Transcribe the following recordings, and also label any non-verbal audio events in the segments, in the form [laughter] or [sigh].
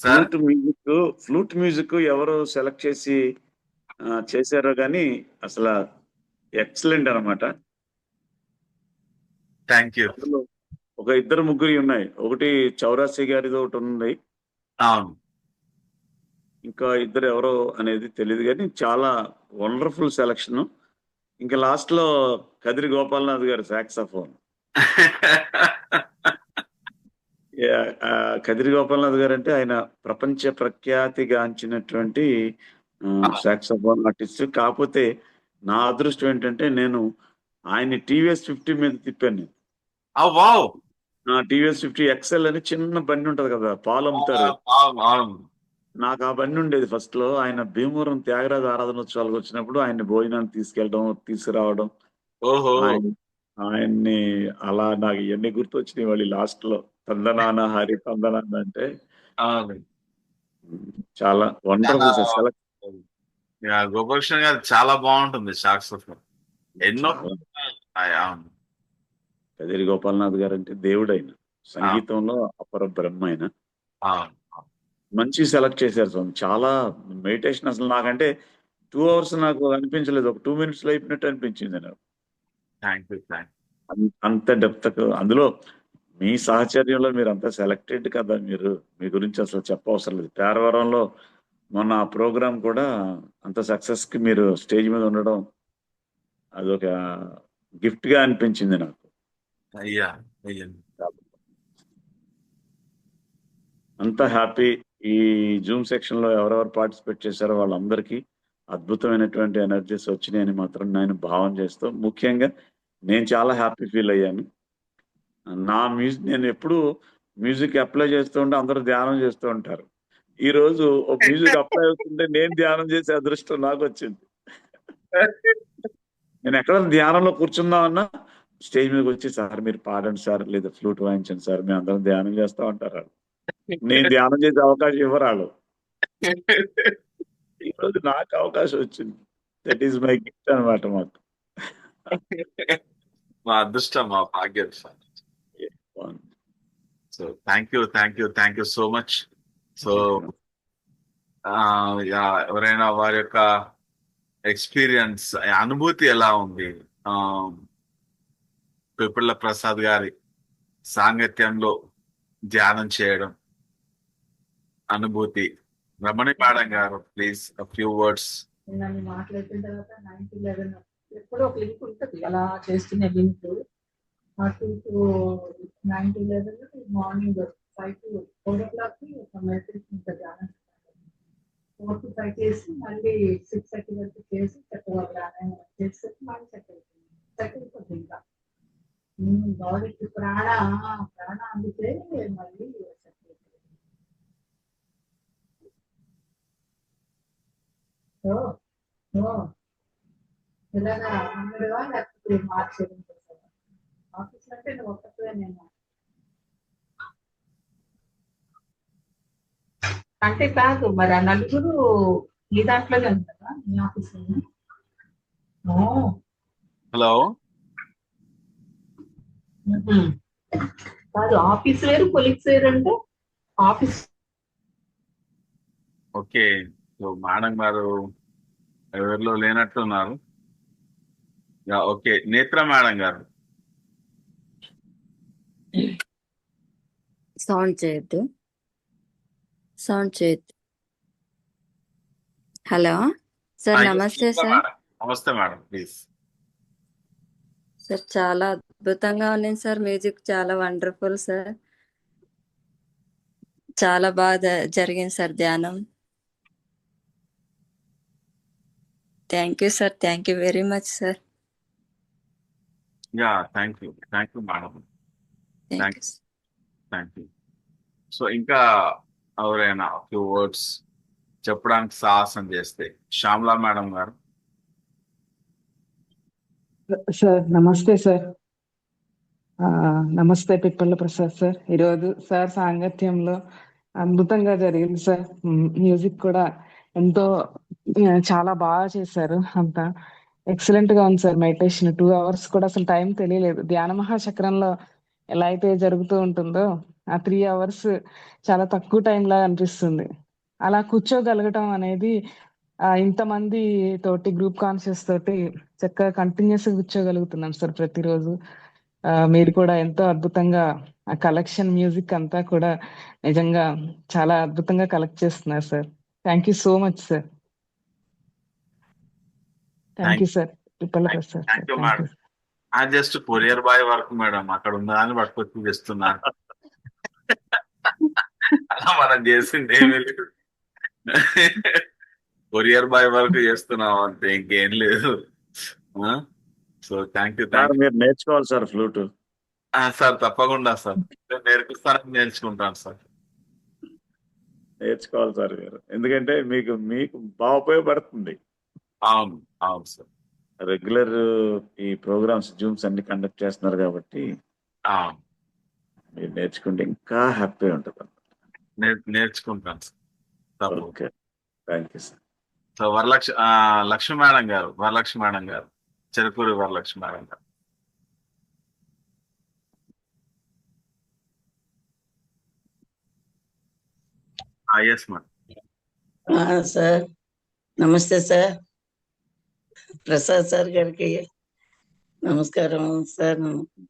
Flute music flute music ఎవరు select చేసి చేశారో కానీ అసలు ఎక్సలెంట్ అన్నమాట. Thank you. ఒక ఇద్దరు ముగ్గురు ఉన్నాయి. ఒకటి చౌరాసి గారిది ఒకటి ఉంది. అవును. ఇంకా ఇద్దరు ఎవరో అనేది తెలియదు కానీ చాలా వండర్ఫుల్ సెలక్షన్. ఇంకా లాస్ట్లో కదిరి గోపాలనాథ్ గారు సాక్సఫోన్. [laughs] కదిరి గోపాలనాథ్ గారు అంటే ఆయన ప్రపంచ ప్రఖ్యాతిగాంచినటువంటి సాక్సఫోన్ ఆర్టిస్ట్. కాకపోతే నా అదృష్టం ఏంటంటే నేను ఆయన టీవీఎస్ ఫిఫ్టీ మీద తిప్పాను నా టీవీఎస్ ఫిఫ్టీ ఎక్సెల్ అని చిన్న బండి ఉంటది కదా పాలు అమ్ముతారు. నాకు ఆ బండి ఉండేది ఫస్ట్లో ఆయన భీమవరం త్యాగరాజ ఆరాధనోత్సవాలకు వచ్చినప్పుడు ఆయన భోజనాన్ని తీసుకెళ్ళడం తీసుకురావడం. ఆయన్ని అలా నాకు ఇవన్నీ గుర్తొచ్చినాయి వాళ్ళు లాస్ట్లో తందనాన హరి తందనాన అంటే చాలా వండర్ఫుల్ గోపాలకృష్ణ గారు చాలా బాగుంటుంది సాక్సోఫోన్ ఎన్నో అవును. కదిరి గోపాలనాథ్ గారు అంటే దేవుడు ఆయన సంగీతంలో అపర బ్రహ్మ ఆయన అవును మంచి సెలెక్ట్ చేశారు స్వామి. చాలా మెడిటేషన్ అసలు నాకంటే టూ అవర్స్ నాకు అనిపించలేదు. ఒక టూ మినిట్స్లో అయిపోయినట్టు అనిపించింది నాకు. అంత డెప్త్ అందులో మీ సహచర్యంలో మీరు అంత సెలెక్టెడ్ కదా మీరు. మీ గురించి అసలు చెప్పవసరం లేదు. పేరవరంలో మొన్న ఆ ప్రోగ్రామ్ కూడా అంత సక్సెస్కి మీరు స్టేజ్ మీద ఉండడం అదొక గిఫ్ట్గా అనిపించింది నాకు. అయ్యా అయ్యా. అంత హ్యాపీ ఈ జూమ్ సెక్షన్లో ఎవరెవరు పార్టిసిపేట్ చేశారో వాళ్ళందరికీ అద్భుతమైనటువంటి ఎనర్జీస్ వచ్చినాయని మాత్రం నేను భావం చేస్తూ ముఖ్యంగా నేను చాలా హ్యాపీ ఫీల్ అయ్యాను. నా మ్యూజిక్ నేను ఎప్పుడు మ్యూజిక్ అప్లై చేస్తూ ఉంటే అందరూ ధ్యానం చేస్తూ ఉంటారు. ఈ రోజు ఒక మ్యూజిక్ అప్లై అవుతుంటే నేను ధ్యానం చేసే అదృష్టం నాకు వచ్చింది. నేను ఎక్కడ ధ్యానంలో కూర్చుందామన్నా స్టేజ్ మీదకి వచ్చి సార్ మీరు పాడండి సార్ లేదా ఫ్లూట్ వాయించండి సార్ మేము అందరం ధ్యానం చేస్తా ఉంటారు వాళ్ళు. నేను ధ్యానం చేసే అవకాశం ఇవ్వరాలు ఈ రోజు నాకు అవకాశం వచ్చింది. దట్ ఈస్ మై గిఫ్ట్ అనమాట మాకు. మా అదృష్టం మా భాగ్యం sir. So thank you thank you thank you so much so yeah ఎవరైనా వారి యొక్క ఎక్స్పీరియన్స్ అనుభూతి ఎలా ఉంది? ఆ, పిప్పళ్ళ ప్రసాద్ గారి సాంగత్యంలో ధ్యానం చేయడం అనుభూతి. రమణి మేడం గారు ప్లీజ్ ఫ్యూ వర్డ్స్ నన్ను మాట్లాడిన తర్వాత ఎప్పుడో ఒక లింక్ ఉంటుంది అలా చేస్తున్న link two to ninety eleven morning five to four o'clock ఒక మెడిటేషన్ ఉంటుంది ఫోర్ టు ఫైవ్ చేసి మళ్ళీ సిక్స్ థర్టీ వరకు చేసి చెప్పగలరా చేసి మళ్ళీ సెట్ అవుతుంది సెట్ అయిపోతుంది ఇంకా బాడీకి ప్రాణ ప్రాణ అందితే మళ్ళీ సెట్ అవుతుంది ఓ. ఓ ఇలాగా అమ్మడువా లేకపోతే మార్చేయడం అంటే నువ్వు ఒక్కటే నేను. అంటే కాదు మరి ఆ నలుగురు ఈ దాంట్లోనే ఉంటారా? మీ ఆఫీస్ హలో. కాదు ఆఫీస్ వేరు కొలిక్స్ వేరు అంటే ఆఫీస్. ఓకే. సో మేడం గారు ఎవరిలో లేనట్టున్నారు ఓకే. నేత్ర మేడం గారు. సౌండ్ చేయొద్దు. సౌండ్ చేయొద్దు. హలో? సార్ నమస్తే సార్. నమస్తే మేడం ప్లీజ్. సార్ చాలా అద్భుతంగా ఉంది సార్. మ్యూజిక్ చాలా వండర్ఫుల్ సార్. చాలా బాగా జరిగింది సార్ ధ్యానం. Thank you sir. Thank you very much sir. Yeah thank you. Thank you madam. Thank you thank you. So ఇంకా ఎవరైనా ఫ్యూ వర్డ్స్ చెప్పడానికి సాహసం చేస్తే శ్యామలా మేడం గారు. సార్ నమస్తే సార్. ఆ, నమస్తే పిప్పల ప్రసాద్ సార్. ఈరోజు సార్ సాంగత్యంలో అద్భుతంగా జరిగింది సార్. మ్యూజిక్ కూడా ఎంతో చాలా బాగా చేశారు అంతా. ఎక్సలెంట్గా ఉంది సార్ మెడిటేషన్. టూ అవర్స్ కూడా అసలు టైం తెలియలేదు. ధ్యాన మహాచక్రంలో ఎలా అయితే జరుగుతూ ఉంటుందో ఆ త్రీ అవర్స్ చాలా తక్కువ టైం లా అనిపిస్తుంది. అలా కూర్చోగలగటం అనేది ఇంతమంది తోటి గ్రూప్ కాన్షియస్ తోటి చక్కగా కంటిన్యూస్ కూర్చోగలుగుతున్నాం సార్ ప్రతిరోజు. ఆ, మీరు కూడా ఎంతో అద్భుతంగా ఆ కలెక్షన్ మ్యూజిక్ అంతా కూడా నిజంగా చాలా అద్భుతంగా కలెక్ట్ చేస్తున్నారు sir. Thank you so much sir thank you sir Thank- Prasad ఆ just courier boy work madam అక్కడ ఉన్నదాన్ని పట్టుకొచ్చి చేస్తున్నారు. అలా మనం చేసింది ఏమీ లేదు. కొరియర్ బాయ్ వర్క్ చేస్తున్నాం అంతే ఇంకేం లేదు. సో థ్యాంక్ యూ మీరు నేర్చుకోవాలి సార్ ఫ్లూట్. సార్ తప్పకుండా సార్. నేను నేర్పిస్తానని నేర్చుకుంటాను సార్. నేర్చుకోవాలి సార్ మీరు. ఎందుకంటే మీకు మీకు బాగా ఉపయోగపడుతుంది. అవును అవును సార్. రెగ్యులర్ ఈ ప్రోగ్రామ్స్ జూమ్స్ అన్ని కండక్ట్ చేస్తున్నారు కాబట్టి మీరు నేర్చుకుంటే ఇంకా హ్యాపీ ఉంటుంది. నేర్- నేర్చుకుంటాను. Sir okay. Thank you sir. So Varalakshmi ఆ, లక్ష్మి మేడం గారు వరలక్ష్మి మేడం గారు చెరుకూరి వరలక్ష్మి మేడం గారు. ఎస్ మేడం ఆ, సార్. నమస్తే సార్. ప్రసాద్ సార్ గారికి నమస్కారం సార్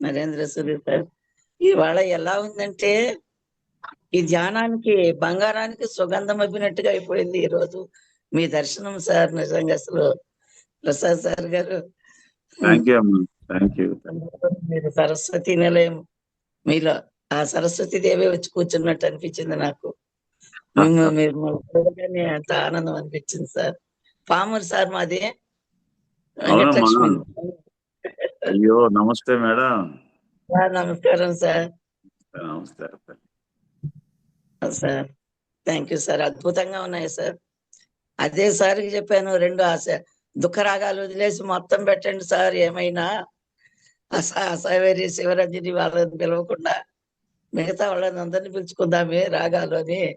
నరేంద్ర సూరి సార్. ఇవాళ ఎలా ఉందంటే ఈ ధ్యానానికి బంగారానికి సుగంధం అబ్బినట్టుగా అయిపోయింది ఈ రోజు మీ దర్శనం సార్ నిజంగా అసలు. ప్రసాద్ సార్ గారు. మీరు సరస్వతి నిలయం మీలో ఆ సరస్వతి దేవి వచ్చి కూర్చున్నట్టు అనిపించింది నాకు. మీరు అంత ఆనందం అనిపించింది సార్. పామూరు సార్ మాది. అయ్యో నమస్తే మేడం. సార్ నమస్కారం సార్. నమస్తే సార్. Thank you sir. అద్భుతంగా ఉన్నాయి సార్. అదే సార్కి చెప్పాను రెండు ఆశ. దుఃఖ రాగాలు వదిలేసి మొత్తం పెట్టండి సార్ ఏమైనా. అసావేరి శివరంజని వాళ్ళని పిలవకుండా మిగతా వాళ్ళని అందరిని పిలుచుకుందామే రాగాలు అని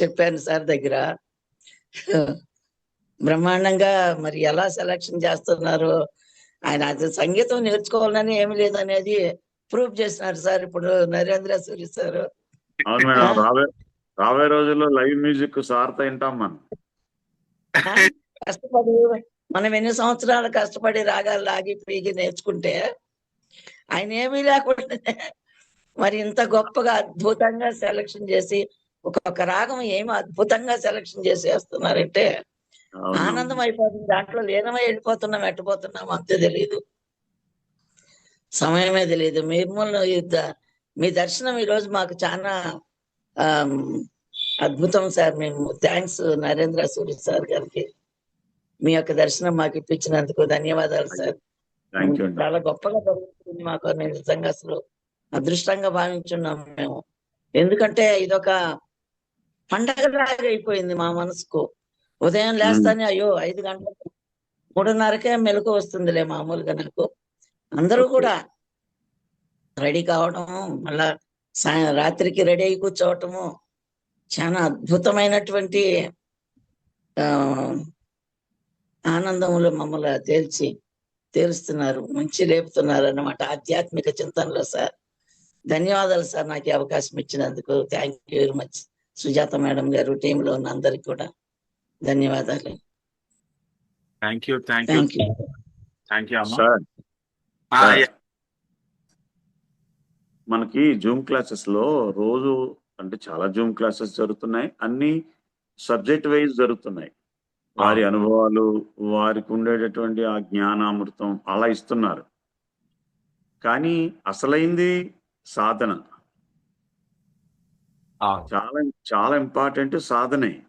చెప్పాను సార్ దగ్గర. బ్రహ్మాండంగా మరి ఎలా సెలక్షన్ చేస్తున్నారు ఆయన అది సంగీతం నేర్చుకోవాలని ఏమి లేదనేది ప్రూవ్ చేసినారు సార్ ఇప్పుడు నరేంద్ర సూరి సార్ అవును మేడం రాబోయే రాబోయే రోజుల్లో లైవ్ మ్యూజిక్ సార్తో వింటాం మనం కష్టపడి మనం ఎన్ని సంవత్సరాలు కష్టపడి రాగాలు లాగి పీగి నేర్చుకుంటే ఆయన ఏమీ లేకుండా మరి ఇంత గొప్పగా అద్భుతంగా సెలక్షన్ చేసి ఒక్కొక్క రాగం ఏమి అద్భుతంగా సెలక్షన్ చేసి వేస్తున్నారంటే. ఆనందం అయిపోతుంది. దాంట్లో లీనమై వెళ్ళిపోతున్నాం ఎట్టుపోతున్నాం అంతే తెలియదు సమయమే తెలియదు మిమ్మల్ని ద- మీ దర్శనం ఈ రోజు మాకు చాలా అద్భుతం సార్. మేము థ్యాంక్స్ నరేంద్ర సూరి సార్ గారికి. మీ యొక్క దర్శనం మాకు ఇప్పించినందుకు ధన్యవాదాలు సార్. చాలా గొప్పగా జరుగుతుంది మాకు. నేను నిజంగా అసలు అదృష్టంగా భావించున్నాం మేము. ఎందుకంటే ఇదొక పండగలాగా అయిపోయింది మా మనసుకు. ఉదయం లేస్తానే అయ్యో ఐదు గంటలకు మూడున్నరకే మెలకు వస్తుందిలే మామూలుగా నాకు. అందరూ కూడా రెడీ కావడం మళ్ళా సాయం రాత్రికి రెడీ అయి కూర్చోవటము చాలా అద్భుతమైనటువంటి ఆ ఆనందంలో మమ్మల్ని తేల్చి తేలుస్తున్నారు మంచి లేపుతున్నారు అన్నమాట ఆధ్యాత్మిక చింతనలో సార్. ధన్యవాదాలు సార్ నాకు అవకాశం ఇచ్చినందుకు. Thank you very much Sujatha madam గారు టీంలో ఉన్న అందరికి కూడా. ధన్యవాదాలు. Thank you thank you thank you అమ్మా. మనకి జూమ్ క్లాసెస్లో రోజు అంటే చాలా జూమ్ క్లాసెస్ జరుగుతున్నాయి. అన్ని సబ్జెక్ట్ వైజ్ జరుగుతున్నాయి. వారి అనుభవాలు వారికి ఉండేటటువంటి ఆ జ్ఞానామృతం అలా ఇస్తున్నారు. కానీ అసలైంది సాధన. ఆ, చాలా చాలా ఇంపార్టెంట్ సాధనే.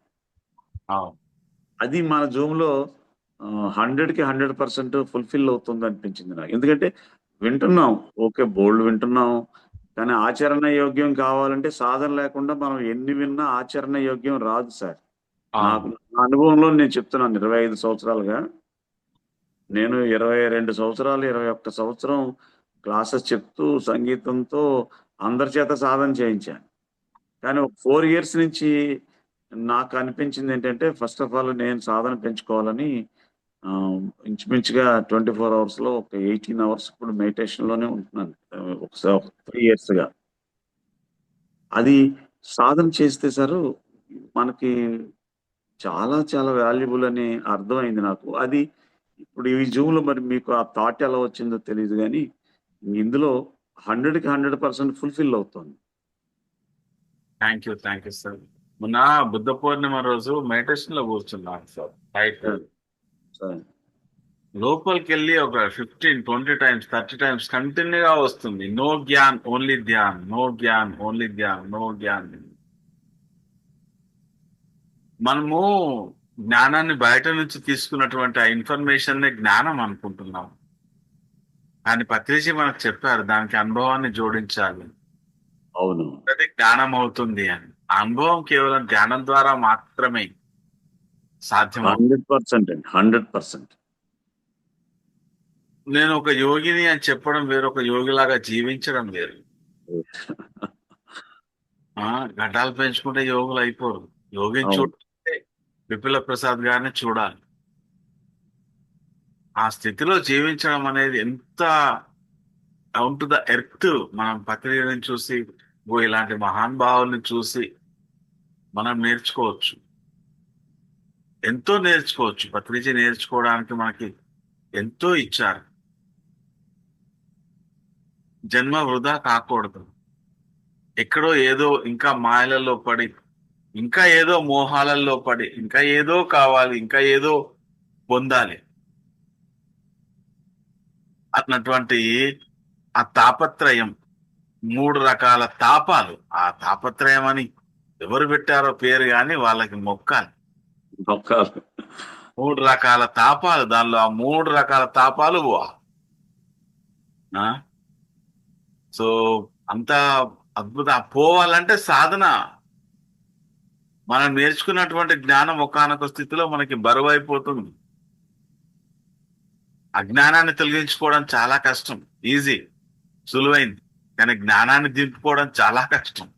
అది మన జూమ్లో హండ్రెడ్కి హండ్రెడ్ పర్సెంట్ ఫుల్ఫిల్ అవుతుంది అనిపించింది నాకు. ఎందుకంటే వింటున్నాం ఓకే బోల్డ్ వింటున్నాం కానీ ఆచరణ యోగ్యం కావాలంటే సాధన లేకుండా మనం ఎన్ని విన్నా ఆచరణ యోగ్యం రాదు సార్. నాకు నా అనుభవంలో నేను చెప్తున్నాను ఇరవై ఐదు సంవత్సరాలుగా. నేను ఇరవై రెండు సంవత్సరాలు ఇరవై ఒక్క సంవత్సరం క్లాసెస్ చెప్తూ సంగీతంతో అందరి చేత సాధన చేయించాను. కానీ ఒక ఫోర్ ఇయర్స్ నుంచి నాకు అనిపించింది ఏంటంటే ఫస్ట్ ఆఫ్ ఆల్ నేను సాధన పెంచుకోవాలని ఇంచుమించుగా ట్వంటీ ఫోర్ అవర్స్లో ఒక ఎయిటీన్ అవర్స్ ఇప్పుడు మెడిటేషన్లోనే ఉంటున్నాను. ఒకసారి త్రీ ఇయర్స్గా అది సాధన చేస్తే సార్ మనకి చాలా చాలా వాల్యుబుల్ అని అర్థమైంది నాకు. అది ఇప్పుడు ఈ జూమ్లో మరి మీకు ఆ థాట్ ఎలా వచ్చిందో తెలియదు కానీ ఇందులో హండ్రెడ్కి హండ్రెడ్ పర్సెంట్ ఫుల్ఫిల్ అవుతుంది. Thank you thank you sir మొన్న బుద్ధ పూర్ణిమ రోజు మెడిటేషన్లో కూర్చున్నాను సార్. సరే. లోపలికి వెళ్ళి ఒక fifteen twenty times thirty times కంటిన్యూగా వస్తుంది. No Gyan only Dhyan no Gyan only Dhyan no Gyan. మనము జ్ఞానాన్ని బయట నుంచి తీసుకున్నటువంటి ఆ ఇన్ఫర్మేషన్ని జ్ఞానం అనుకుంటున్నాం. కానీ పత్రిజీ మనకు చెప్పారు దానికి అనుభవాన్ని జోడించాలి. అవును. అది జ్ఞానం అవుతుంది అని. అనుభవం కేవలం జ్ఞానం ద్వారా మాత్రమే సాధ్యం హండ్రెడ్ పర్సెంట్ అండి. Hundred percent. నేను ఒక యోగిని అని చెప్పడం వేరు ఒక యోగిలాగా జీవించడం వేరు. [laughs] ఆ గడ్డాలు పెంచుకుంటే యోగులు అయిపోరు. యోగిని. చూడంటే విపుల ప్రసాద్ గారిని చూడాలి. ఆ స్థితిలో జీవించడం అనేది ఎంత డౌన్ టు ద ఎర్త్ మనం పత్రికలను చూసి ఓ ఇలాంటి మహానుభావుల్ని చూసి మనం నేర్చుకోవచ్చు. ఎంతో నేర్చుకోవచ్చు. పత్రిజీ నేర్చుకోవడానికి మనకి ఎంతో ఇచ్చారు. జన్మ వృధా కాకూడదు. ఎక్కడో ఏదో ఇంకా మాయలలో పడి ఇంకా ఏదో మోహాలలో పడి ఇంకా ఏదో కావాలి ఇంకా ఏదో పొందాలి అన్నటువంటి ఆ తాపత్రయం మూడు రకాల తాపాలు. ఆ తాపత్రయం అని ఎవరు పెట్టారో పేరు కానీ వాళ్ళకి మొక్కాలి. ఒక్క మూడు రకాల తాపాలు. దానిలో ఆ మూడు రకాల తాపాలు? సో అంత అద్భుత. పోవాలంటే సాధన. మనం నేర్చుకున్నటువంటి జ్ఞానం ఒకనొక స్థితిలో మనకి బరువు అయిపోతుంది అజ్ఞానాన్ని తొలగించుకోవడం చాలా కష్టం. ఈజీ. సులువైంది. కానీ జ్ఞానాన్ని దింపుకోవడం చాలా కష్టం.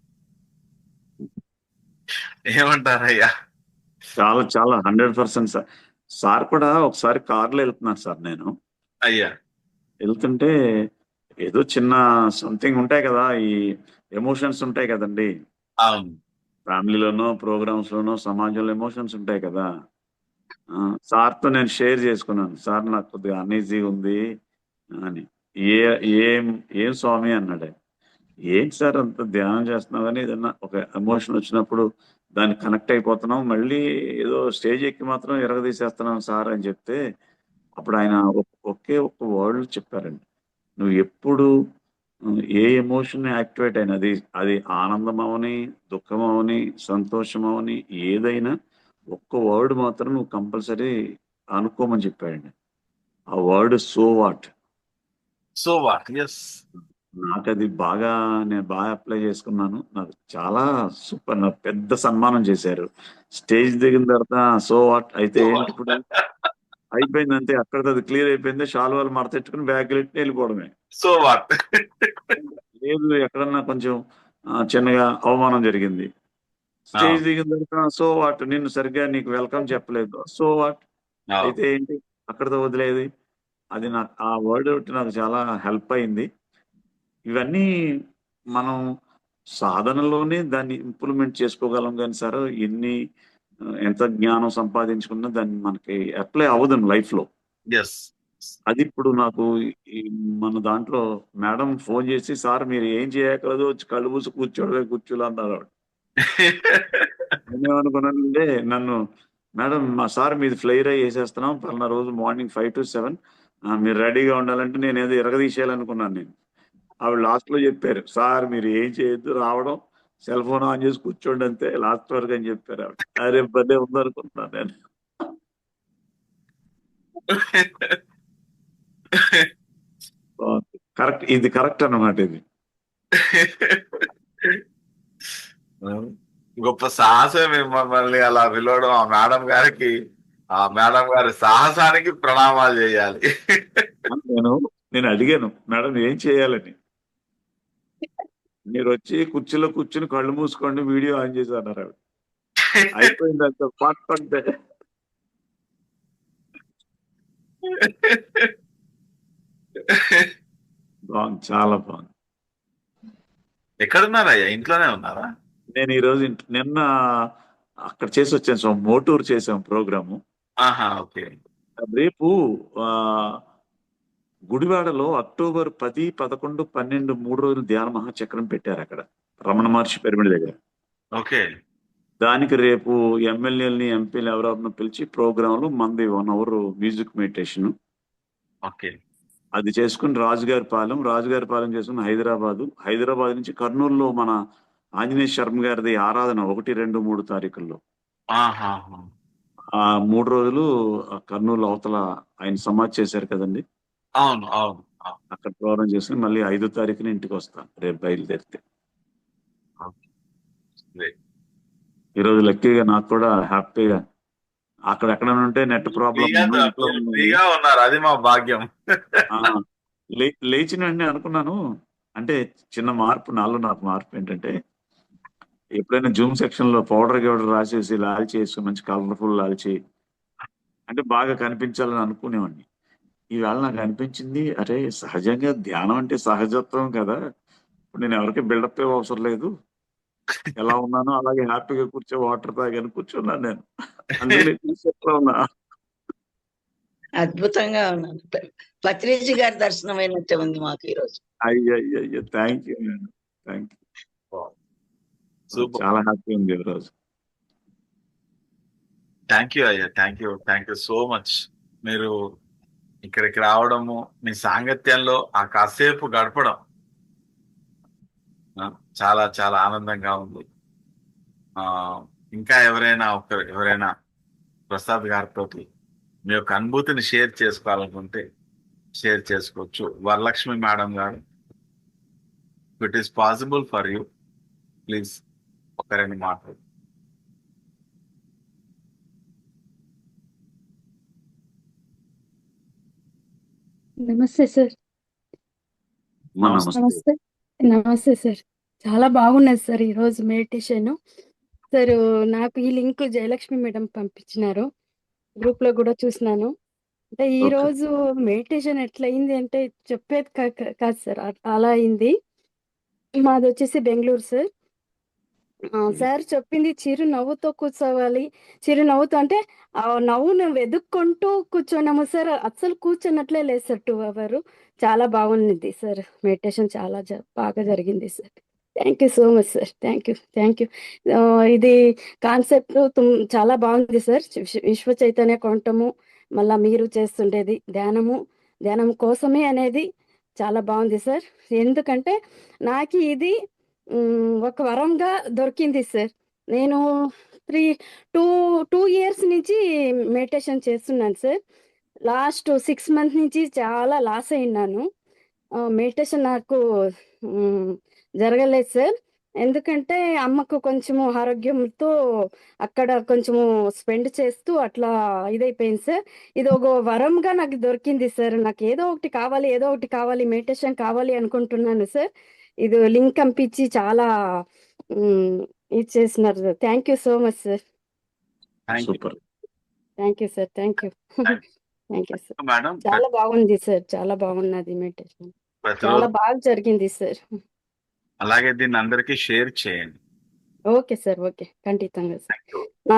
ఏమంటారయ్యా? చాలా చాలా హండ్రెడ్ పర్సెంట్ సార్. సార్ కూడా ఒకసారి కార్లో వెళ్తున్నారు సార్ నేను. అయ్యా. వెళ్తుంటే ఏదో చిన్న సంథింగ్ ఉంటాయి కదా ఈ ఎమోషన్స్ ఉంటాయి కదండి. ఫ్యామిలీలోనో ప్రోగ్రామ్స్ లోనో సమాజంలో ఎమోషన్స్ ఉంటాయి కదా. సార్తో నేను షేర్ చేసుకున్నాను. సార్ నాకు కొద్దిగా అన్ఈజీగా ఉంది అని. ఏ ఏం ఏం స్వామి అన్నాడు? ఏంటి సార్ అంత ధ్యానం చేస్తున్నావు అని ఏదన్నా ఒక ఎమోషన్ వచ్చినప్పుడు దాన్ని కనెక్ట్ అయిపోతున్నాం మళ్ళీ ఏదో స్టేజ్ ఎక్కి మాత్రం ఎరగదీసేస్తున్నాం సార్ అని చెప్తే అప్పుడు ఆయన ఒకే ఒక వర్డ్ చెప్పారండి. నువ్వు ఎప్పుడు ఏ ఎమోషన్ యాక్టివేట్ అయినది అది ఆనందం అవని దుఃఖం అవని సంతోషం అవని ఏదైనా ఒక్క వర్డ్ మాత్రం నువ్వు కంపల్సరీ అనుకోమని చెప్పాడండి. ఆ word so what so what? Yes నాకు అది బాగా నేను బాగా అప్లై చేసుకున్నాను. నాకు చాలా సూపర్ నాకు పెద్ద సన్మానం చేశారు. స్టేజ్ దిగిన తర్వాత సో వాట్ అయితే ఇప్పుడు అయిపోయింది అంతే. అక్కడితో అది క్లియర్ అయిపోయింది. షాల్వాలు మడతెట్టుకుని బ్యాగ్ పెట్టి వెళ్ళిపోవడమే. సో వాట్ లేదు ఎక్కడన్నా కొంచెం చిన్నగా అవమానం జరిగింది. స్టేజ్ దిగిన తర్వాత సో వాట్ నిన్ను సరిగ్గా నీకు వెల్కమ్ చెప్పలేదు. సో వాట్ అయితే ఏంటి? అక్కడితో వదిలేది. అది నాకు ఆ వర్డ్ ఒకటి నాకు చాలా హెల్ప్ అయింది. ఇవన్నీ మనం సాధనలోనే దాన్ని ఇంప్లిమెంట్ చేసుకోగలం కానీ సార్ ఎన్ని ఎంత జ్ఞానం సంపాదించుకున్నా దాన్ని మనకి అప్లై అవ్వదు లైఫ్లో. ఎస్ అది ఇప్పుడు నాకు మన దాంట్లో మేడం ఫోన్ చేసి సార్ మీరు ఏం చేయకూడదు వచ్చి కళ్ళు మూసి కూర్చోడమే కూర్చోలే అన్నారు. [laughs] నేనేమనుకున్నానంటే నన్ను మేడం మా సార్ మీది ఫ్లైర్ అయ్యి వేసేస్తున్నాం పలానా రోజు మార్నింగ్ ఫైవ్ టు సెవెన్ మీరు రెడీగా ఉండాలంటే నేను ఏదో ఇరగదీసేయాలనుకున్నాను నేను. ఆవిడ లాస్ట్లో చెప్పారు సార్ మీరు ఏం చేయొద్దు రావడం సెల్ ఫోన్ ఆన్ చేసి కూర్చోండి అంతే లాస్ట్ వరకు అని చెప్పారు ఆవిడ. అరే భలే ఉందనుకుంటున్నాను నేను. కరెక్ట్ ఇది కరెక్ట్ అన్నమాట ఇది. గొప్ప సాహసం మమ్మల్ని అలా పిలవడం ఆ మేడం గారికి. ఆ మేడం గారి సాహసానికి ప్రణామాలు చేయాలి. నేను నేను అడిగాను మేడం ఏం చేయాలని? మీరు వచ్చి కుర్చీలో కూర్చుని కళ్ళు మూసుకోండి వీడియో ఆన్ చేసి అన్నారు ఆవిడ. అయిపోయింది అంత పాట్ బాగుంది చాలా బాగుంది. ఎక్కడున్నారయ్యా? ఇంట్లోనే ఉన్నారా? నేను ఈ రోజు ఇంట- నిన్న అక్కడ చేసి వచ్చాను సో మోటూర్ చేసాం ప్రోగ్రాము. రేపు గుడివాడలో అక్టోబర్ పది పదకొండు పన్నెండు మూడు రోజులు ధ్యాన మహాచక్రం పెట్టారు అక్కడ రమణ మహర్షి పిరమిడ్ దగ్గర. ఓకే. దానికి రేపు ఎమ్మెల్యేలని ఎంపీలు ఎవరెవరిని పిలిచి ప్రోగ్రాంలు మంది one hour music meditation. Okay. అది చేసుకుని రాజుగారి పాలెం రాజుగారి పాలెం చేసుకుని హైదరాబాదు. హైదరాబాద్ నుంచి కర్నూలులో మన ఆంజనేయ శర్మ గారిది ఆరాధన ఒకటి రెండు మూడు తారీఖుల్లో. ఆ మూడు రోజులు కర్నూలు అవతల ఆయన సమాధి చేశారు కదండి అవును అవును. అక్కడ ప్రోగ్రాం చేసుకుని మళ్ళీ ఐదో తారీఖున ఇంటికి వస్తాను రేపు బయలుదేరితే. ఈరోజు లక్కీగా నాకు కూడా హ్యాపీగా అక్కడ ఎక్కడ ఉంటే నెట్ ప్రాబ్లం ఉన్నారు అది మా భాగ్యం లేచిన వెంటనే అనుకున్నాను అంటే చిన్న మార్పు నాలో నాకు మార్పు ఏంటంటే ఎప్పుడైనా జూమ్ సెక్షన్లో పౌడర్ గౌడర్ రాసేసి లాల్చి వేసి మంచి కలర్ఫుల్ లాల్చి. అంటే బాగా కనిపించాలని అనుకునేవాడిని. ఈవేళ నాకు అనిపించింది అరే సహజంగా ధ్యానం అంటే సహజత్వం కదా. ఇప్పుడు నేను ఎవరికి బిల్డప్ అవసరం లేదు. ఎలా ఉన్నానో అలాగే హ్యాపీగా కూర్చో వాటర్ తాగాను కూర్చున్నాను నేను. అందులో ఉన్నా. అద్భుతంగా ఉన్నాను. పత్రిజీ గారి దర్శనం అయినట్టే ఉంది మాకు ఈ రోజు అయ్యో అయ్యో thank you thank you. Super. చాలా హ్యాపీ ఉంది ఈ రోజు థ్యాంక్ యూ అయ్యా thank you thank you so much. మీరు ఇక్కడికి రావడము మీ సాంగత్యంలో ఆ కాసేపు గడపడం చాలా చాలా ఆనందంగా ఉంది. ఆ ఇంకా ఎవరైనా ఒక ఎవరైనా ప్రసాద్ గారితో మీ యొక్క అనుభూతిని షేర్ చేసుకోవాలనుకుంటే షేర్ చేసుకోవచ్చు. వరలక్ష్మి మేడం గారు it is possible for you. Please ఒక రెండు మాటలు. నమస్తే సార్. నమస్తే. నమస్తే. సార్. చాలా బాగున్నది సార్ ఈరోజు మెడిటేషన్. సార్ నాకు ఈ లింక్ జయలక్ష్మి మేడం పంపించినారు. గ్రూప్లో కూడా చూసినాను. అంటే ఈ. రోజు మెడిటేషన్ ఎట్లా అయింది అంటే చెప్పేది కాదు సార్. అలా అయింది. మాది వచ్చేసి బెంగళూరు సార్. ఆ, సార్ చెప్పింది చిరు నవ్వుతో కూర్చోవాలి. చిరు నవ్వుతో అంటే ఆ నవ్వును వెతుక్కుంటూ కూర్చున్నాము సార్. అస్సలు కూర్చున్నట్లే లేదు సార్ టూ అవర్ చాలా బాగుంది సార్. మెడిటేషన్ చాలా జ- బాగా జరిగింది sir. Thank you so much sir. Thank you thank you ఇది కాన్సెప్ట్ చాలా బాగుంది సార్. విశ్వ- విశ్వ చైతన్య కొంటము మళ్ళా మీరు చేస్తుండేది ధ్యానము ధ్యానం కోసమే అనేది చాలా బాగుంది సార్. ఎందుకంటే నాకు ఇది ఒక వరంగా దొరికింది సార్. నేను త్రీ టూ టూ ఇయర్స్ నుంచి మెడిటేషన్ చేస్తున్నాను సార్. లాస్ట్ సిక్స్ మంత్ నుంచి చాలా లాస్ అయినాను. మెడిటేషన్ నాకు జరగలేదు సార్. ఎందుకంటే అమ్మకు కొంచెము ఆరోగ్యంతో అక్కడ కొంచెము స్పెండ్ చేస్తూ అట్లా ఇదైపోయింది సార్. ఇది ఒక వరంగా నాకు దొరికింది సార్. నాకు ఏదో ఒకటి కావాలి ఏదో ఒకటి కావాలి మెడిటేషన్ కావాలి అనుకుంటున్నాను సార్. ఇది లింక్ పంపించి చాలా ఇది చేసినారు. Thank you so much sir thank you super thank you sir thank you thank you sir madam చాలా బాగుంది సార్ చాలా బాగున్నది మెడిటేషన్ చాలా బాగా జరిగింది సార్ అలాగే దీన్ని అందరికీ షేర్ చేయండి. Okay sir okay. ఖండితంగా సార్ నా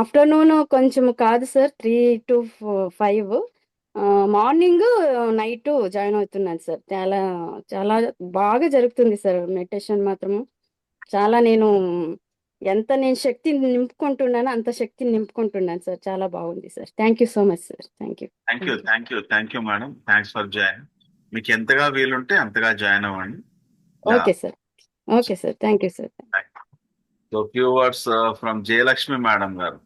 ఆఫ్టర్నూన్ కొంచెం కాదు sir three to five morning night join అవుతున్నాను సార్. చాలా చాలా బాగా జరుగుతుంది సార్ మెడిటేషన్ మాత్రము. చాలా నేను ఎంత నేను శక్తిని నింపుకుంటున్నానో అంత శక్తిని నింపుకుంటున్నాను సార్. చాలా బాగుంది sir. Thank you so much sir thank you thank you thank you thank you madam thanks for join మీకు ఎంతగా వీలుంటే అంతగా జాయిన్ అవ్వండి. Okay sir okay sir thank you sir so few words from Jayalakshmi madam గారు.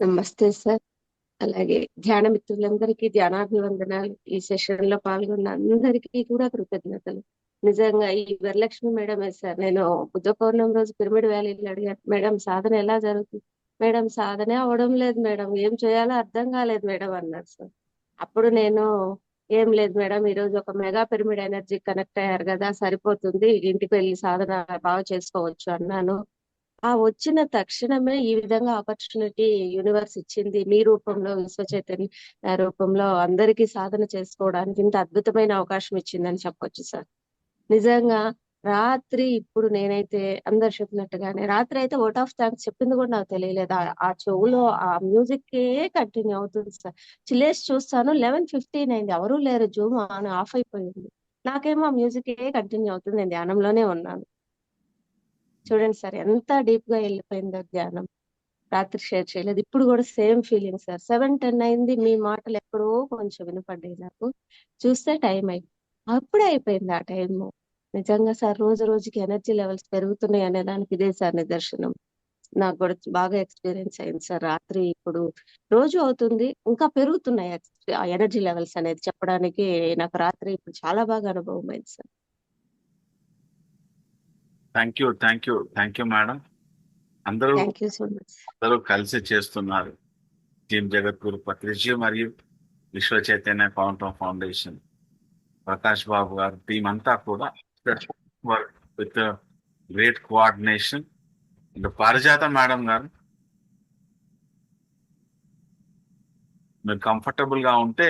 నమస్తే sir. అలాగే ధ్యాన మిత్రులందరికీ ధ్యానాభివందనాలు. ఈ సెషన్లో పాల్గొన్న అందరికీ కూడా కృతజ్ఞతలు. నిజంగా ఈ వరలక్ష్మి మేడమే సార్ నేను బుద్ధ పౌర్ణమి రోజు పిరమిడ్ వ్యాలీలో అడిగాను మేడం సాధన ఎలా జరుగుతుంది? మేడం సాధనే అవడం లేదు మేడం. ఏం చేయాలో అర్థం కాలేదు మేడం అన్నారు సార్. అప్పుడు నేను ఏం లేదు మేడం ఈ రోజు ఒక మెగా పిరమిడ్ ఎనర్జీ కనెక్ట్ అయ్యారు కదా సరిపోతుంది. ఇంటికి వెళ్ళి సాధన బాగా చేసుకోవచ్చు అన్నాను. ఆ వచ్చిన తక్షణమే ఈ విధంగా ఆపర్చునిటీ యూనివర్స్ ఇచ్చింది. మీ రూపంలో విశ్వ చైతన్య రూపంలో అందరికీ సాధన చేసుకోవడానికి ఇంత అద్భుతమైన అవకాశం ఇచ్చిందని చెప్పొచ్చు సార్. నిజంగా రాత్రి ఇప్పుడు నేనైతే అందరు చెప్పినట్టుగానే రాత్రి అయితే ఓట్ ఆఫ్ థ్యాంక్స్ చెప్పింది కూడా నాకు తెలియలేదు. ఆ- ఆ చెవులో ఆ మ్యూజిక్ కంటిన్యూ అవుతుంది సార్. చిల్లేసి చూస్తాను. లెవెన్ ఫిఫ్టీన్ అయింది. ఎవరూ లేరు. జూమ్ ఆన్ ఆఫ్ అయిపోయింది. నాకేమో ఆ మ్యూజిక్ కంటిన్యూ అవుతుంది నేను ధ్యానంలోనే ఉన్నాను. చూడండి సార్ ఎంత డీప్గా వెళ్ళిపోయిందో ధ్యానం రాత్రి షేర్ చేయలేదు. ఇప్పుడు కూడా same feeling sir. Seven ten అయింది. మీ మాటలు ఎక్కడో కొంచెం వినపడ్డాయి నాకు. చూస్తే టైం అయింది అప్పుడే అయిపోయింది ఆ టైం నిజంగా సార్ రోజు రోజుకి ఎనర్జీ లెవెల్స్ పెరుగుతున్నాయి అనే దానికి ఇదే సార్ నిదర్శనం. నాకు కూడా బాగా ఎక్స్పీరియన్స్ అయింది సార్ రాత్రి ఇప్పుడు. రోజు అవుతుంది. ఇంకా పెరుగుతున్నాయి ఆ ఎనర్జీ లెవెల్స్ అనేది చెప్పడానికి నాకు రాత్రి ఇప్పుడు చాలా బాగా అనుభవం అయింది sir. Thank you thank you thank you madam అందరూ అందరూ కలిసి చేస్తున్నారు. టీమ్ జగద్గురు పత్రిజీ మరియు విశ్వ చైతన్య కౌంటర్ ఫౌండేషన్ ప్రకాష్ బాబు గారు టీం అంతా కూడా వర్క్ విత్ గ్రేట్ కోఆర్డినేషన్ ఇంకా పారిజాత మేడం గారు మీరు కంఫర్టబుల్గా ఉంటే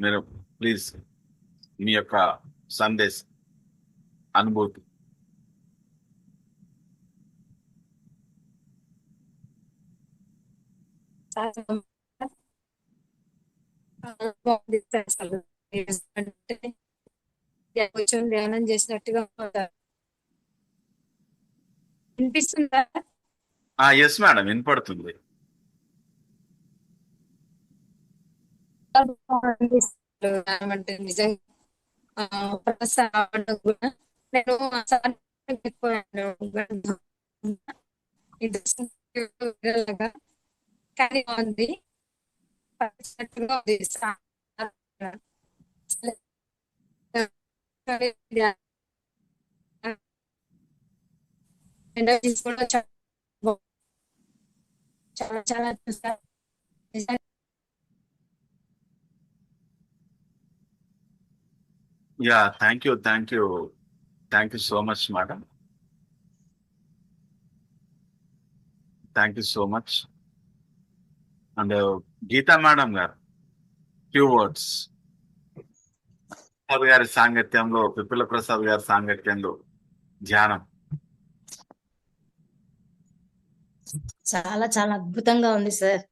మీరు ప్లీజ్ మీ యొక్క సందేశ్ అనుభూతి బాగుంది సార్ అసలు కొంచెం ధ్యానం చేసినట్టుగా ఉంటారు వినిపిస్తుందా ఎస్ మేడం వినపడుతుంది. అసలు అంటే నిజంగా కూడా నేను కానీ ఉంది చాలా చాలా చూస్తారు yeah thank you thank you thank you so much madam thank you so much and Geetha madam గారు ఫ్యూ వర్డ్స్ ప్రసాద్ గారి సాంగత్యంలో పిప్పుల ప్రసాద్ గారి సాంగత్యంలో ధ్యానం. చాలా చాలా అద్భుతంగా ఉంది సార్.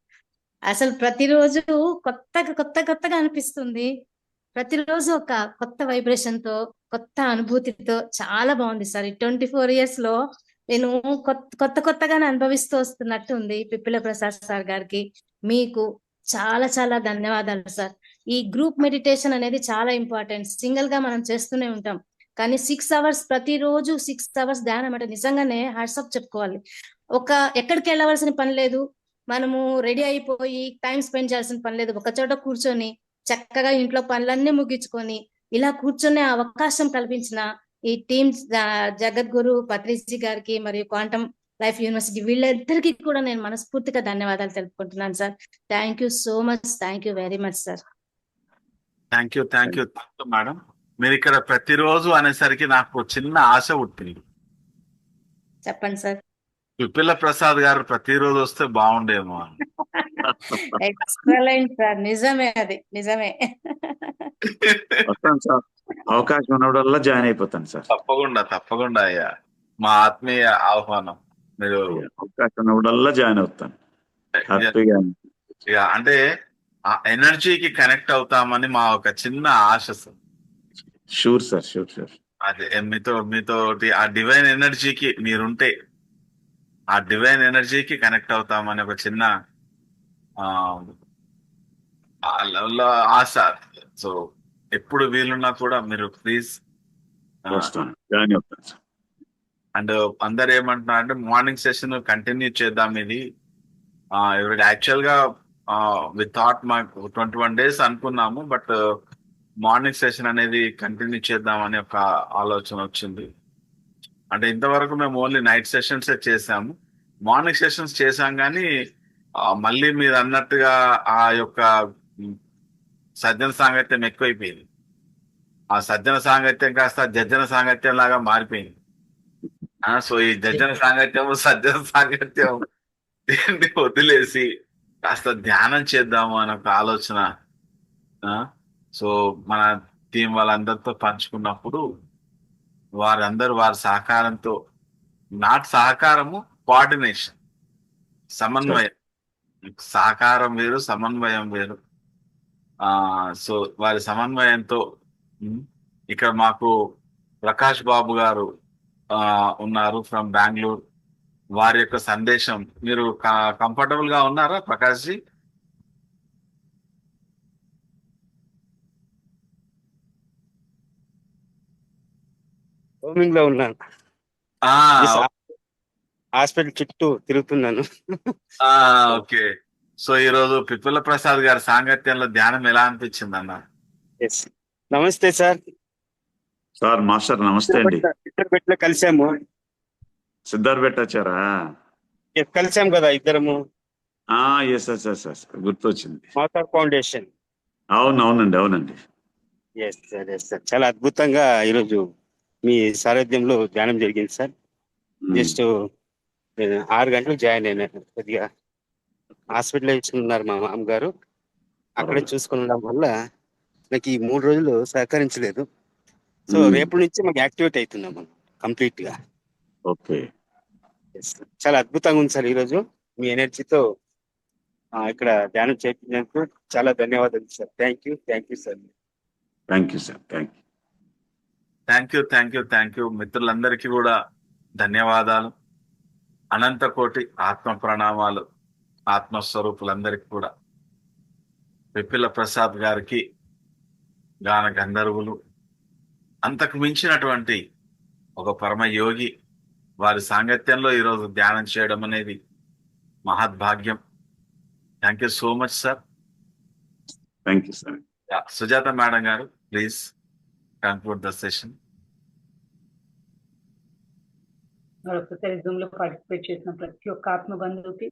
అసలు ప్రతిరోజు కొత్తగా కొత్త కొత్తగా అనిపిస్తుంది. ప్రతిరోజు ఒక కొత్త వైబ్రేషన్తో కొత్త అనుభూతితో చాలా బాగుంది సార్. ఈ ట్వంటీ ఫోర్ ఇయర్స్లో నేను కొత్త కొత్త కొత్తగానే అనుభవిస్తూ వస్తున్నట్టు ఉంది పిప్పిల ప్రసాద్ సార్ గారికి. మీకు చాలా చాలా ధన్యవాదాలు సార్. ఈ గ్రూప్ మెడిటేషన్ అనేది చాలా ఇంపార్టెంట్. సింగిల్గా మనం చేస్తూనే ఉంటాం. కానీ సిక్స్ అవర్స్ ప్రతిరోజు సిక్స్ అవర్స్ ధ్యానం అంటే నిజంగానే హ్యాట్సప్ చెప్పుకోవాలి. ఒక ఎక్కడికి వెళ్ళవలసిన పని లేదు. మనము రెడీ అయిపోయి టైం స్పెండ్ చేయాల్సిన పని లేదు. ఒక చోట కూర్చొని చక్కగా ఇంట్లో పనులన్నీ ముగించుకొని ఇలా కూర్చునే అవకాశం కల్పించిన ఈ టీమ్ జగద్గురు పత్రిజీ గారికి మరియు క్వాంటమ్ లైఫ్ యూనివర్సిటీ వీళ్ళిద్దరికీ కూడా నేను మనస్ఫూర్తిగా ధన్యవాదాలు తెలుపుకుంటున్నాను sir. Thank you so much. Thank you very much sir. Thank you thank you thank you madam. మీరు ఇక్కడ ప్రతిరోజు అనేసరికి నాకు చిన్న ఆశ పుట్టింది. చెప్పండి సార్. పిప్పిల ప్రసాద్ గారు ప్రతిరోజు వస్తే బాగుండేమో అని. Excellent sir. నిజమే అది. నిజమే. వస్తాను సార్. అవకాశం ఉన్నప్పుడల్లా జాయిన్ అయిపోతాను సార్. తప్పకుండా తప్పకుండా అయ్యా. మా ఆత్మీయ ఆహ్వానం. మీరు అవకాశం ఉన్నప్పుడల్లా జాయిన్ అవుతాను. హ్యాపీగా అంటే ఆ ఎనర్జీకి కనెక్ట్ అవుతామని మా ఒక చిన్న ఆశ sir. Sure sir sure sure అదే మీతో మీతో ఆ డివైన్ ఎనర్జీకి మీరుంటే ఆ డివైన్ ఎనర్జీకి కనెక్ట్ అవుతామని ఒక చిన్న ఆశ. సో ఎప్పుడు వీలున్నా కూడా మీరు ప్లీజ్ జాయిన్ అవుతాను సార్ అండ్ అందరు ఏమంటున్నారు అంటే మార్నింగ్ సెషన్ కంటిన్యూ చేద్దాం ఇది. ఎవరి యాక్చువల్గా విత్ థాట్ మాకు ట్వంటీ వన్ డేస్ అనుకున్నాము బట్ మార్నింగ్ సెషన్ అనేది కంటిన్యూ చేద్దాం అనే ఒక ఆలోచన వచ్చింది. అంటే ఇంతవరకు మేము ఓన్లీ నైట్ సెషన్స్ చేసాము మార్నింగ్ సెషన్స్ చేసాం కానీ మళ్ళీ మీరు అన్నట్టుగా ఆ యొక్క సజ్జన సాంగత్యం ఎక్కువైపోయింది. ఆ సజ్జన సాంగత్యం కాస్త జజ్జన సాంగత్యం లాగా మారిపోయింది. సో ఈ జడ్జన సాంగత్యం సజ్జన సాంగత్యం దీన్ని వదిలేసి కాస్త ధ్యానం చేద్దాము అనే ఒక ఆలోచన. ఆ, సో మన టీం వాళ్ళందరితో పంచుకున్నప్పుడు వారందరూ వారి సహకారంతో నాట్ సహకారము కోఆర్డినేషన్. సమన్వయం. సహకారం వేరు సమన్వయం వేరు. ఆ సో వారి సమన్వయంతో ఇక్కడ మాకు ప్రకాష్ బాబు గారు ఉన్నారు ఫ్రమ్ బెంగళూరు వారి యొక్క సందేశం మీరు కంఫర్టబుల్గా ఉన్నారా ప్రకాష్ జీ? రోమింగ్లో ఉన్నాను. హాస్పిటల్ చుట్టూ తిరుగుతున్నాను. ఓకే. సో ఈ రోజు పిప్పుల ప్రసాద్ గారి సాంగత్యంలో ధ్యానం ఎలా అనిపించింది అన్న నమస్తే సార్. సార్ మాస్టర్ నమస్తే అండి. ఇద్దరు పెట్టిలో కలిసాము. సిద్ధార్థ్ పెట్టొచ్చారా ఎ- కలిసాం కదా ఇద్దరము. ఆ ఎస్ ఎస్ ఎస్ ఎస్ గుర్తొచ్చింది. మాతార్ ఫౌండేషన్. అవును అవునండి. అవునండి ఎస్ సార్ ఎస్ సార్ చాలా అద్భుతంగా ఈరోజు మీ సారథ్యంలో ధ్యానం జరిగింది సార్ ఉమ్, జస్ట్ ఆరు గంటలకు జాయిన్ అయినాను కొద్దిగా హాస్పిటల్ ఉన్నారు మా మామగారు. అక్కడే. చూసుకుని ఉండడం వల్ల నాకు ఈ మూడు రోజులు సహకరించలేదు. సో. రేపటి నుంచి మాకు యాక్టివేట్ అవుతున్నాం మనం కంప్లీట్గా ఓకే. చాలా అద్భుతంగా ఉంది సార్ ఈరోజు. మీ ఎనర్జీతో ఆ, ఇక్కడ ధ్యానం చేయించినందుకు చాలా ధన్యవాదాలు sir. Thank you thank you sir thank you sir thank you thank you thank you thank you మిత్రులందరికీ కూడా ధన్యవాదాలు. అనంత కోటి ఆత్మ ప్రణామాలు ఆత్మస్వరూపులందరికీ కూడా. పిప్పిల ప్రసాద్ గారికి గాన గంధర్వులు అంతకు మించినటువంటి ఒక పరమ యోగి వారి సాంగత్యంలో ఈరోజు ధ్యానం చేయడం అనేది మహద్భాగ్యం. Thank you so much sir thank you sir Sujatha madam గారు ప్లీజ్ కంక్లూడ్ ద సెషన్ మరొకసారి జూమ్లో పార్టిసిపేట్ చేసిన ప్రతి ఒక్క ఆత్మ బంధువుకి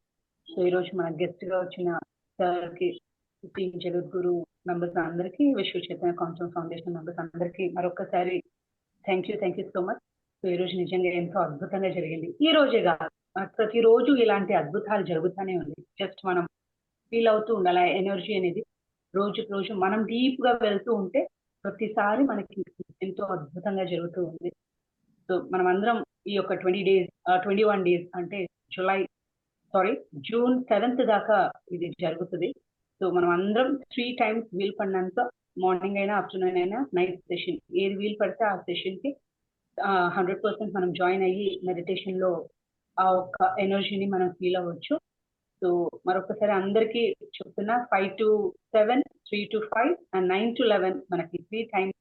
సో ఈ రోజు మన గెస్ట్గా వచ్చిన సార్కి జగద్గురు మెంబర్స్ అందరికీ విశ్వ చైతన్య కాన్ఫరెన్స్ ఫౌండేషన్ మెంబర్స్ అందరికీ మరొకసారి thank you thank you so much so ఈ రోజు నిజంగా ఎంతో అద్భుతంగా జరిగింది. ఈ రోజే కాదు ప్రతిరోజు ఇలాంటి అద్భుతాలు జరుగుతూనే ఉంది జస్ట్ మనం ఫీల్ అవుతూ ఉండాలి ఎనర్జీ అనేది రోజుకు రోజు మనం డీప్గా వెళ్తూ ఉంటే ప్రతిసారి మనకి ఎంతో అద్భుతంగా జరుగుతూ ఉంది. సో మనం అందరం ఈ యొక్క twenty days twenty one days అంటే జూలై సారీ జూన్ సెవెంత్ దాకా ఇది జరుగుతుంది. సో మనం అందరం త్రీ టైమ్స్ వీలు పడినంత మార్నింగ్ అయినా ఆఫ్టర్నూన్ అయినా నైట్ సెషన్ ఏది వీలు పడితే ఆ సెషన్కి హండ్రెడ్ పర్సెంట్ మనం జాయిన్ అయ్యి మెడిటేషన్లో ఆ ఒక్క ఎనర్జీని మనం ఫీల్ అవ్వచ్చు. సో మరొకసారి అందరికీ చెప్తున్నా five to seven three to five and nine to eleven మనకి త్రీ టైమ్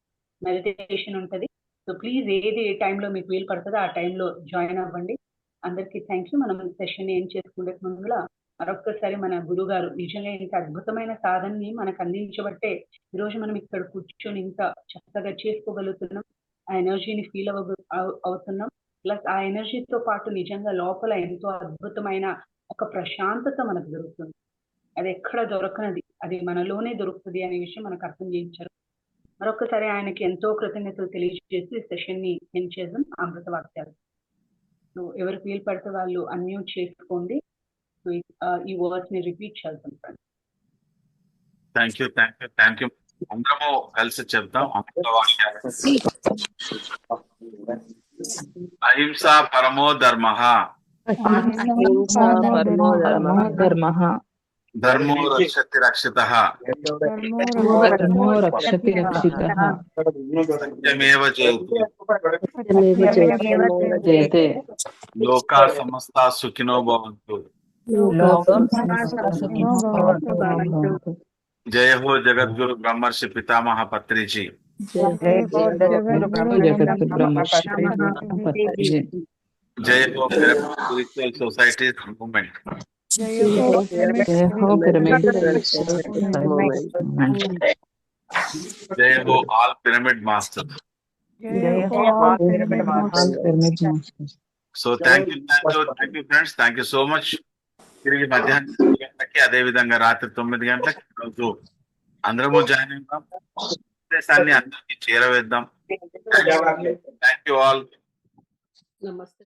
మెడిటేషన్ ఉంటుంది. సో ప్లీజ్ ఏది ఏ టైంలో మీకు వీలు పడుతుందో ఆ టైంలో జాయిన్ అవ్వండి. అందరికీ థ్యాంక్ యూ మనం సెషన్ ఏం చేసుకునే ముందుగా మరొక్కసారి మన గురువు గారు నిజంగా ఇంత అద్భుతమైన సాధనని మనకు అందించబట్టే ఈరోజు మనం ఇక్కడ కూర్చొని ఇంత చక్కగా చేసుకోగలుగుతున్నాం. ఆ ఎనర్జీని ఫీల్ అవ అవుతున్నాం. ప్లస్ ఆ ఎనర్జీతో పాటు నిజంగా లోపల ఎంతో అద్భుతమైన ఒక ప్రశాంతత మనకు దొరుకుతుంది. అది ఎక్కడ దొరకనది అది మనలోనే దొరుకుతుంది అనే విషయం మనకు అర్థం చేయించారు. మరొకసారి ఆయనకి ఎంతో కృతజ్ఞతలు తెలియజేసి సెషన్ని ఎండ్ చేద్దాం. అమృత వాక్యాలు ఎవరు ఎవరికి వీలు పడితే వాళ్ళు అన్మ్యూట్ చేసుకోండి. సో ఈ- ఆ, ఈ వర్డ్స్ని రిపీట్ చేద్దాం friends thank you thank you thank you అందరము కలిసి చెప్తాం అమృత వాక్యాలు అహింస పరమో ధర్మ. ధర్మ. ధర్మో రక్షతి రక్షిత. ధర్మో రక్షతి రక్షిత. సత్యమేవ జయతి. जय हो जगत गुरु ब्रह्मर्षि पिता महापत्री जी जय हो सोसाइटी मूवमेंट जय हो हो all pyramid master So thank you thank you, thank you, friends. Thank you so. తిరిగి మధ్యాహ్నం తొమ్మిది గంటలకి అదే విధంగా రాత్రి తొమ్మిది గంటలకి రోజు అందరము జాయిన్ అవుతాం సందేశాన్ని అందరికి చేరవేద్దాం. థ్యాంక్ యూ ఆల్ నమస్తే.